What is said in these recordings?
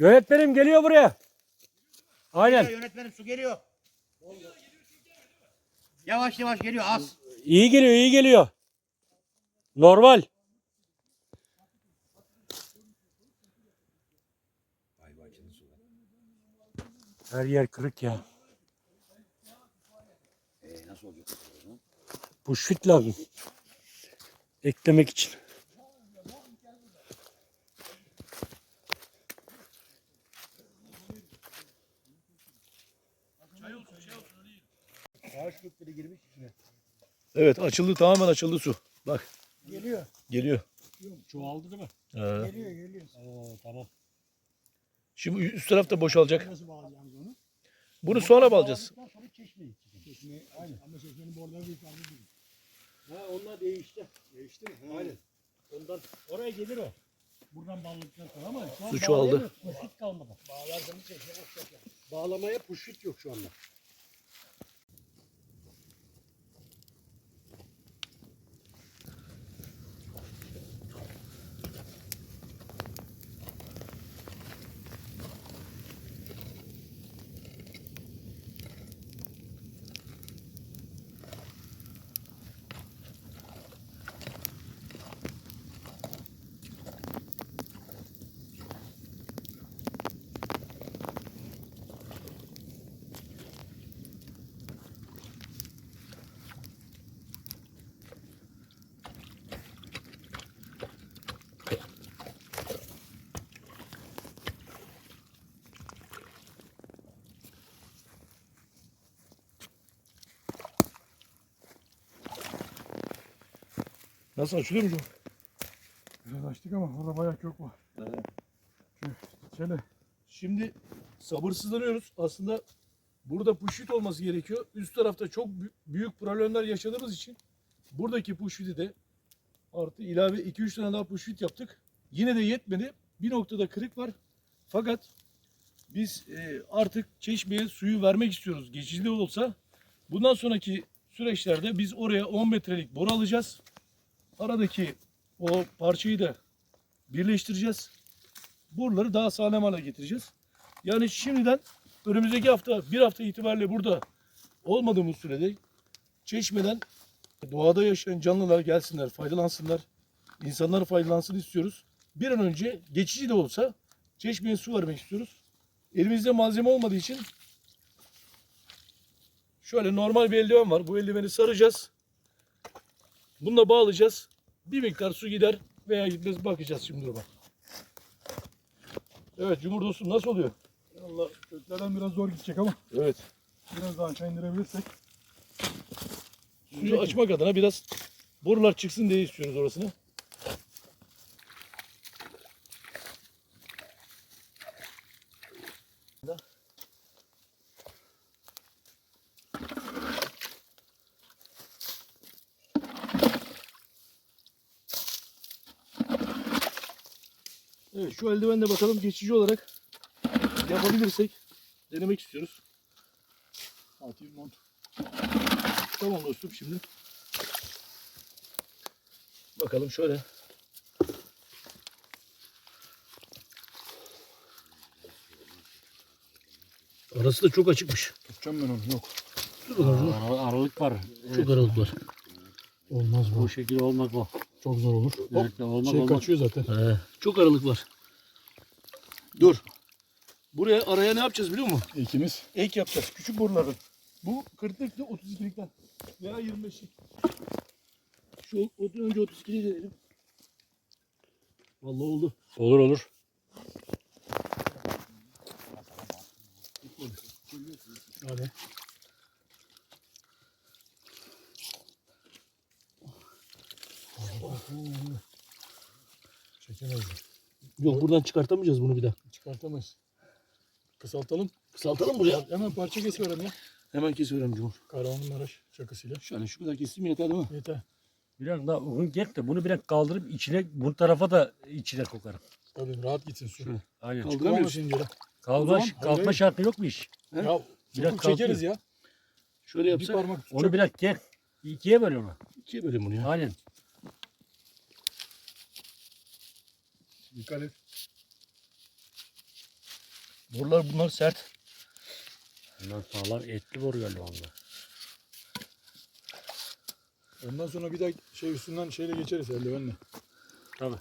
Yönetmenim geliyor buraya. Aynen. Yönetmenim su geliyor. Yavaş yavaş geliyor az. İyi geliyor, iyi geliyor. Normal. Her yer kırık ya. Ee, nasıl olacak? Bu şut lazım. Eklemek için. Ağaç kökleri girmiş içine. Evet açıldı tamamen açıldı su. Bak Geliyor. geliyor. Çoğaldı değil mi? Ee, Geliyor geliyor. Oo, tamam. şimdi üst taraf da boşalacak. Nasıl bağlayacağız onu? Bunu sonra bağlayacağız. Ondan sonra çeşmeyi. Çeşmeyi aynı. Ama çeşmenin borları bir tane değil. Ha, onlar değişti. Değişti mi? Aynen. Ondan oraya gelir o. Buradan bağladıktan sonra ama şu an Su çoğaldı. bağlayamıyoruz. Puşit kalmadı. Bağlarsanız çeşme boşalacak. Bağlamaya puşit yok şu anda. Nasıl açılıyor mu? Biraz açtık ama orada bayağı kök var. Şu Şöyle Şimdi sabırsızlanıyoruz. Aslında burada puşit olması gerekiyor. Üst tarafta çok bü- büyük problemler yaşadığımız için buradaki puşiti de artı ilave 2-3 tane daha puşit yaptık. Yine de yetmedi. Bir noktada kırık var. Fakat biz e, artık çeşmeye suyu vermek istiyoruz. Geçici de olsa bundan sonraki süreçlerde biz oraya 10 metrelik boru alacağız. Aradaki o parçayı da birleştireceğiz. Boruları daha sağlam hale getireceğiz. Yani şimdiden önümüzdeki hafta bir hafta itibariyle burada olmadığımız sürede çeşmeden doğada yaşayan canlılar gelsinler, faydalansınlar. İnsanlar faydalansın istiyoruz. Bir an önce geçici de olsa çeşmeye su vermek istiyoruz. Elimizde malzeme olmadığı için şöyle normal bir eldiven var. Bu eldiveni saracağız. Bununla bağlayacağız. Bir miktar su gider veya gitmez bakacağız şimdi duruma. Evet dostum nasıl oluyor? Allah köklerden biraz zor gidecek ama Evet. biraz daha aşağı indirebilirsek Suyu açmak adına biraz borular çıksın diye istiyoruz orasını. Evet şu eldivenle bakalım geçici olarak yapabilirsek denemek istiyoruz. atayım mont. Tamam dostum şimdi. Bakalım şöyle. Arası da çok açıkmış. Tutacağım ben onu yok. Dur bakalım. Ara- aralık var. Çok aralık var. Olmaz Bu şekilde olmaz bu. Çok zor olur. Hop, olmaz şey olmaz. kaçıyor zaten. Ee, çok aralık var. Dur. Buraya araya ne yapacağız biliyor musun? İkimiz. Ek yapacağız. Küçük boruların. Bu 40'lıkta 32'likten veya 25'lik. Şu önce 32'liği deneyelim. Vallahi oldu. Olur olur. Hadi. Çekemeyiz. Yok buradan çıkartamayacağız bunu bir daha. Çıkartamayız. Kısaltalım. Kısaltalım buraya. Hemen parça kesiverelim ya. Hemen kesiyorum Cumhur. Karavanın maraş çakısıyla. Şöyle şu kadar kestim yeter değil mi? Yeter. Biraz daha uzun get de bunu biraz kaldırıp içine bu tarafa da içine kokarım. Tabii rahat gitsin su. Şöyle. Aynen. Kaldıramıyoruz. Çıkamasın geri. Kalma, kalkma şartı yok mu iş? He? Ya Biraz çekeriz ya. Şöyle Bir yapsak. parmak Onu biraz gel. İkiye böl onu. İkiye bölelim bunu ya. Aynen. Dikkat et. Borular bunlar sert. Bundan sağlam etli boru galiba onlar. Ondan sonra bir daha şey üstünden şeyle geçeriz eldivenle. Tabii.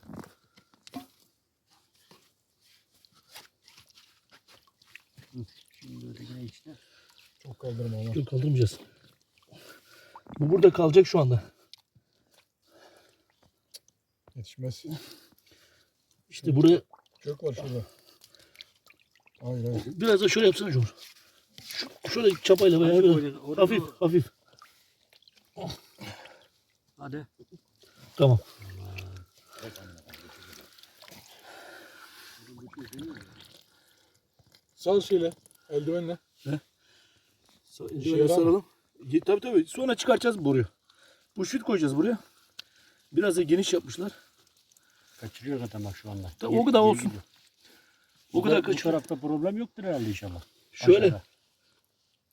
Şimdi ötekine işte. Çok kaldırma ama. Yok kaldırmayacağız. Bu burada kalacak şu anda. Yetişmez. İşte buraya Kök var şurada. Hayır hayır. biraz da şöyle yapsana Cumhur. Şu, şöyle çapayla bayağı böyle hafif hafif. Hadi. Tamam. Sal şeyle. Eldivenle. Şöyle saralım. Ge- Tabii tabii. Sonra çıkartacağız boruyu. Bu şut koyacağız buraya. Biraz da geniş yapmışlar. Kaçırıyor zaten bak şu anda. Ta- o kadar olsun. gidiyor. O kadar kadar bu tarafta problem yoktur herhalde inşallah. Şöyle. Aşağıda.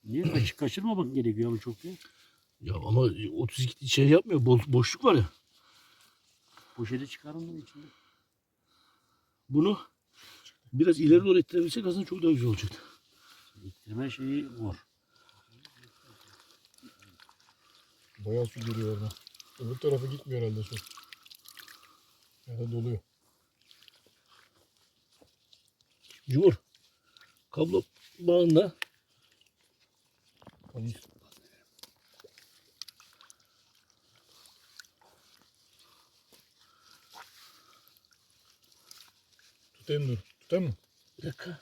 Niye kaç, kaçırmamak gerekiyor ama çok ya. Ya ama 32 şey yapmıyor. bo- boşluk var ya. Poşeti çıkarın bunun içinde. Bunu biraz ileri doğru ittirebilsek aslında çok daha güzel olacak. İttirme şeyi var. Bayağı su geliyor oradan. Öbür tarafa gitmiyor herhalde su. Ya doluyor. Cumhur. Kablo bağında. Tutayım dur. Tutayım mı? bir dakika.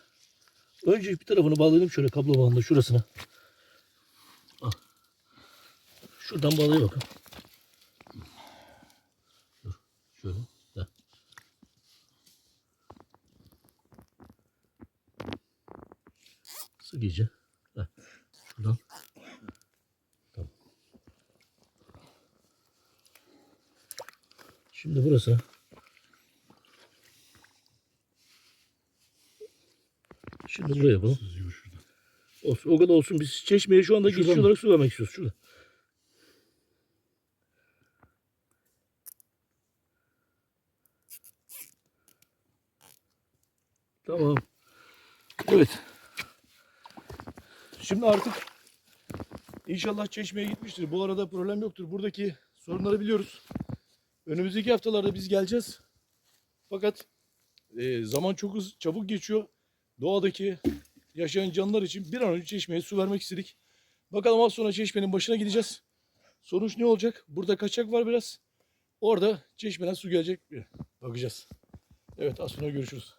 Önce bir tarafını bağlayalım şöyle kablo bağında şurasına. Al. Şuradan bağlayalım bakalım. Dur. Şöyle. Heh. Sık iyice. Heh. Şuradan. Tamam. Şimdi burası. Şimdi buraya yapalım. Olsun, o kadar olsun. Biz çeşmeye şu anda geçici olarak su vermek istiyoruz. Şurada. Tamam. Evet. Şimdi artık inşallah çeşmeye gitmiştir. Bu arada problem yoktur. Buradaki sorunları biliyoruz. Önümüzdeki haftalarda biz geleceğiz. Fakat e, zaman çok hız, çabuk geçiyor. Doğadaki yaşayan canlılar için bir an önce çeşmeye su vermek istedik. Bakalım az sonra çeşmenin başına gideceğiz. Sonuç ne olacak? Burada kaçak var biraz. Orada çeşmeden su gelecek mi? Bakacağız. Evet az sonra görüşürüz.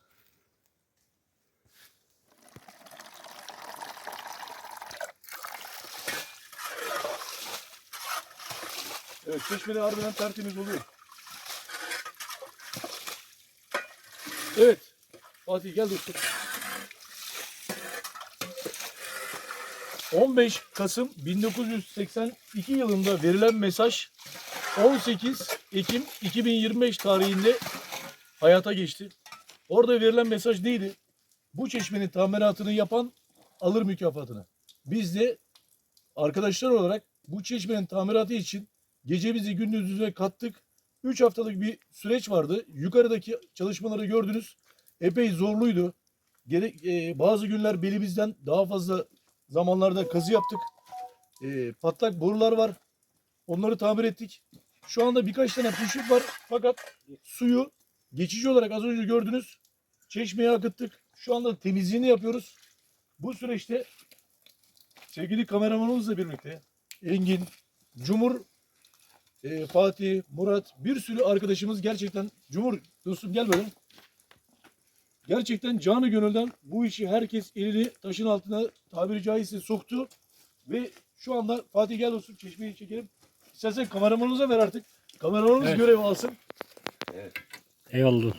Evet çeşmede harbiden tertemiz oluyor. Evet. Fatih gel dostum. 15 Kasım 1982 yılında verilen mesaj 18 Ekim 2025 tarihinde hayata geçti. Orada verilen mesaj neydi? Bu çeşmenin tamiratını yapan alır mükafatını. Biz de arkadaşlar olarak bu çeşmenin tamiratı için gecemizi gündüzümüze kattık. 3 haftalık bir süreç vardı. Yukarıdaki çalışmaları gördünüz. Epey zorluydu. Gerek, e, bazı günler belimizden daha fazla zamanlarda kazı yaptık. E, patlak borular var. Onları tamir ettik. Şu anda birkaç tane puşluk var. Fakat suyu geçici olarak az önce gördünüz. Çeşmeye akıttık. Şu anda temizliğini yapıyoruz. Bu süreçte sevgili kameramanımızla birlikte Engin, Cumhur, e, Fatih, Murat bir sürü arkadaşımız gerçekten Cumhur dostum gel böyle. Gerçekten canı gönülden bu işi herkes elini taşın altına tabiri caizse soktu. Ve şu anda Fatih gel dostum çeşmeyi çekelim. İstersen kameramanımıza ver artık. Kameramanımız Evet. görev alsın. Eyvallah.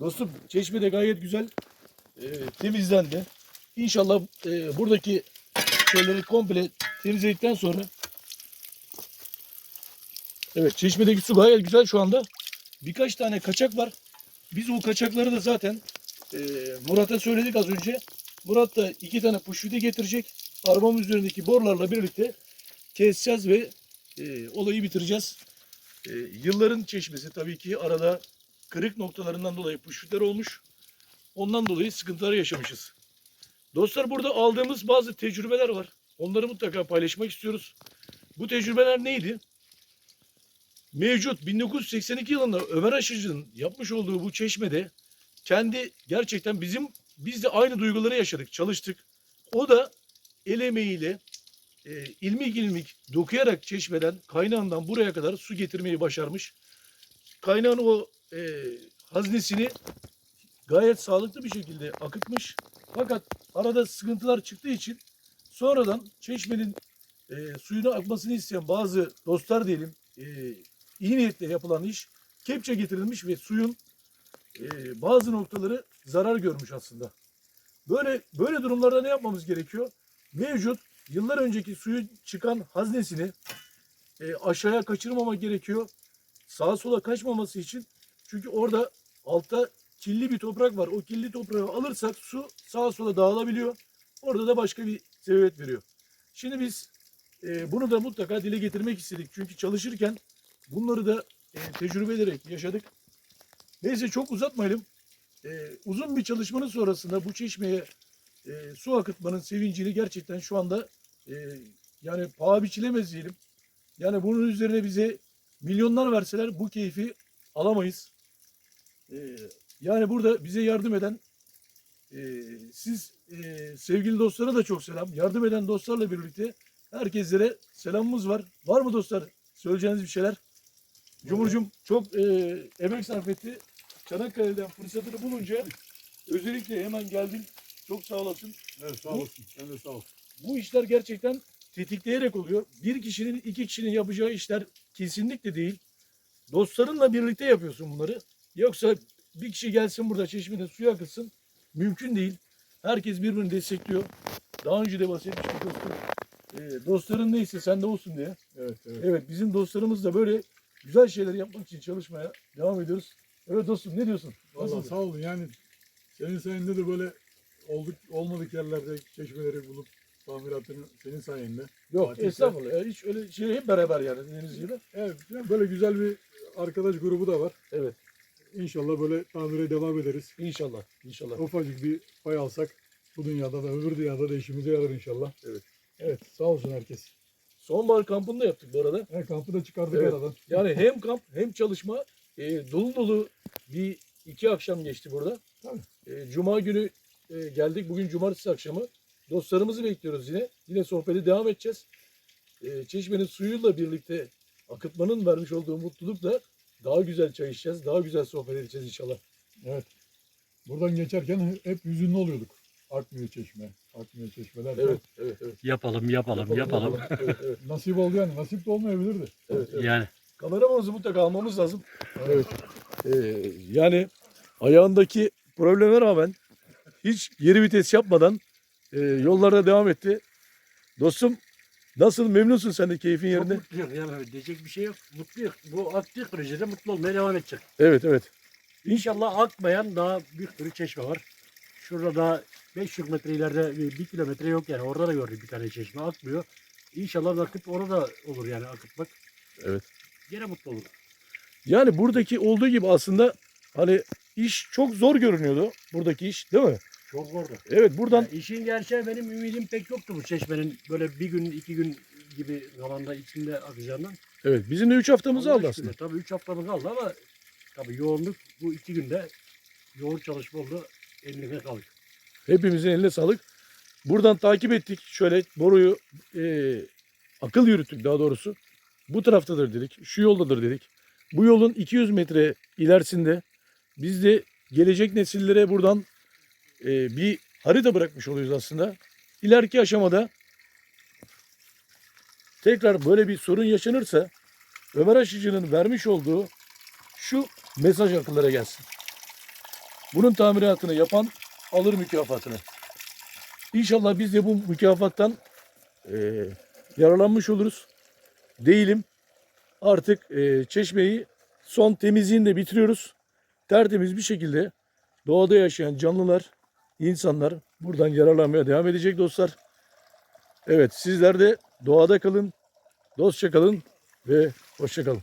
Dostum çeşme de gayet güzel e, temizlendi. İnşallah e, buradaki şeyleri komple temizledikten sonra Evet çeşmedeki su gayet güzel şu anda. Birkaç tane kaçak var. Biz o kaçakları da zaten e, Murat'a söyledik az önce. Murat da iki tane puşvide getirecek. Arabamın üzerindeki borularla birlikte keseceğiz ve e, olayı bitireceğiz. E, yılların çeşmesi tabii ki arada kırık noktalarından dolayı puşvitler olmuş. Ondan dolayı sıkıntılar yaşamışız. Dostlar burada aldığımız bazı tecrübeler var. Onları mutlaka paylaşmak istiyoruz. Bu tecrübeler neydi? Mevcut 1982 yılında Ömer Aşıcı'nın yapmış olduğu bu çeşmede kendi gerçekten bizim biz de aynı duyguları yaşadık, çalıştık. O da el emeğiyle e, ilmik ilmik dokuyarak çeşmeden kaynağından buraya kadar su getirmeyi başarmış. Kaynağın o e, haznesini gayet sağlıklı bir şekilde akıtmış. Fakat arada sıkıntılar çıktığı için sonradan çeşmenin e, suyunu akmasını isteyen bazı dostlar diyelim e, iyi niyetle yapılan iş kepçe getirilmiş ve suyun e, bazı noktaları zarar görmüş aslında. Böyle böyle durumlarda ne yapmamız gerekiyor? Mevcut yıllar önceki suyun çıkan haznesini e, aşağıya kaçırmamak gerekiyor. Sağa sola kaçmaması için. Çünkü orada altta kirli bir toprak var. O kirli toprağı alırsak su sağa sola dağılabiliyor. Orada da başka bir sebebiyet veriyor. Şimdi biz e, bunu da mutlaka dile getirmek istedik. Çünkü çalışırken bunları da e, tecrübe ederek yaşadık. Neyse çok uzatmayalım. E, uzun bir çalışmanın sonrasında bu çeşmeye e, su akıtmanın sevincini gerçekten şu anda e, yani paha biçilemez diyelim. Yani bunun üzerine bize milyonlar verseler bu keyfi alamayız. E, yani burada bize yardım eden e, siz e, sevgili dostlara da çok selam. Yardım eden dostlarla birlikte herkeslere selamımız var. Var mı dostlar? Söyleyeceğiniz bir şeyler? Cumhurcum çok e, emek sarf etti. Çanakkale'den fırsatını bulunca özellikle hemen geldin. Çok sağ olasın. Evet sağ olasın. Sen de sağ ol. Bu işler gerçekten tetikleyerek oluyor. Bir kişinin, iki kişinin yapacağı işler kesinlikle değil. Dostlarınla birlikte yapıyorsun bunları. Yoksa bir kişi gelsin burada çeşmede suyu akıtsın. Mümkün değil. Herkes birbirini destekliyor. Daha önce de bahsetmiştik dostum. Ee, dostların neyse sende olsun diye. Evet evet. Evet bizim dostlarımız da böyle güzel şeyler yapmak için çalışmaya devam ediyoruz. Evet dostum ne diyorsun? Vallahi sağ olun yani senin sayende de böyle olduk olmadık yerlerde çeşmeleri bulup tamiratını senin sayende. Yok Fatih estağfurullah. Ya, hiç öyle şey hep beraber yani dediğiniz gibi. Evet yani böyle güzel bir arkadaş grubu da var. Evet İnşallah böyle tamire devam ederiz. inşallah. inşallah. Ufacık bir pay alsak bu dünyada da öbür dünyada da işimize yarar inşallah. Evet. Evet sağ olsun herkes. Sonbahar kampını da yaptık bu arada. Her kampı da çıkardık Evet. aradan. Yani hem kamp hem çalışma e, dolu dolu bir iki akşam geçti burada. Tabii. E, Cuma günü e, geldik. Bugün cumartesi akşamı. Dostlarımızı bekliyoruz yine. Yine sohbete devam edeceğiz. E, çeşmenin suyuyla birlikte akıtmanın vermiş olduğu mutlulukla daha güzel çay içeceğiz. Daha güzel sohbet edeceğiz inşallah. Evet. Buradan geçerken hep hüzünlü oluyorduk. Akmıyor çeşme. Akmıyor çeşmeler. Evet, evet, evet. Yapalım yapalım yapalım. Evet, evet, Nasip oldu yani. Nasip de olmayabilirdi. evet, evet. Yani Kameramanımızı mutlaka almamız lazım. Evet. Ee, yani ayağındaki probleme rağmen hiç geri vites yapmadan e, yollarda devam etti. Dostum nasıl memnunsun sen de keyfin çok yerinde? mutluyum yani diyecek bir şey yok. Mutluyum. Bu aktif projede mutlu olmaya devam edecek. Evet evet. İnşallah akmayan daha bir sürü çeşme var. Şurada daha 500 metre ileride bir, bir kilometre yok yani. Orada da gördük bir tane çeşme akmıyor. İnşallah akıp orada olur yani akıtmak. Evet. Gene mutlu olur. Yani buradaki olduğu gibi aslında hani iş çok zor görünüyordu. Buradaki iş değil mi? Çok zordu. Evet buradan Yani işin gerçeği benim ümidim pek yoktu bu çeşmenin böyle bir gün iki gün gibi zamanda içinde akacağından. evet bizim de 3 haftamızı aldı aslında. Tabii üç haftamız aldı ama tabii yoğunluk bu iki günde yoğun çalışma oldu. Eline sağlık. Hepimizin eline sağlık. Buradan takip ettik. Şöyle boruyu e, akıl yürüttük daha doğrusu. Bu taraftadır dedik. Şu yoldadır dedik. Bu yolun 200 metre ilerisinde biz de gelecek nesillere buradan e, bir harita bırakmış oluyoruz aslında. İleriki aşamada tekrar böyle bir sorun yaşanırsa Ömer Aşıcı'nın vermiş olduğu şu mesaj akıllara gelsin. Bunun tamiratını yapan alır mükafatını. İnşallah biz de bu mükafattan eee, yararlanmış oluruz. Değilim. Artık eee, çeşmeyi son temizliğini de bitiriyoruz. Tertemiz bir şekilde doğada yaşayan canlılar, insanlar buradan yararlanmaya devam edecek dostlar. Evet sizler de doğada kalın, dostça kalın ve hoşça kalın.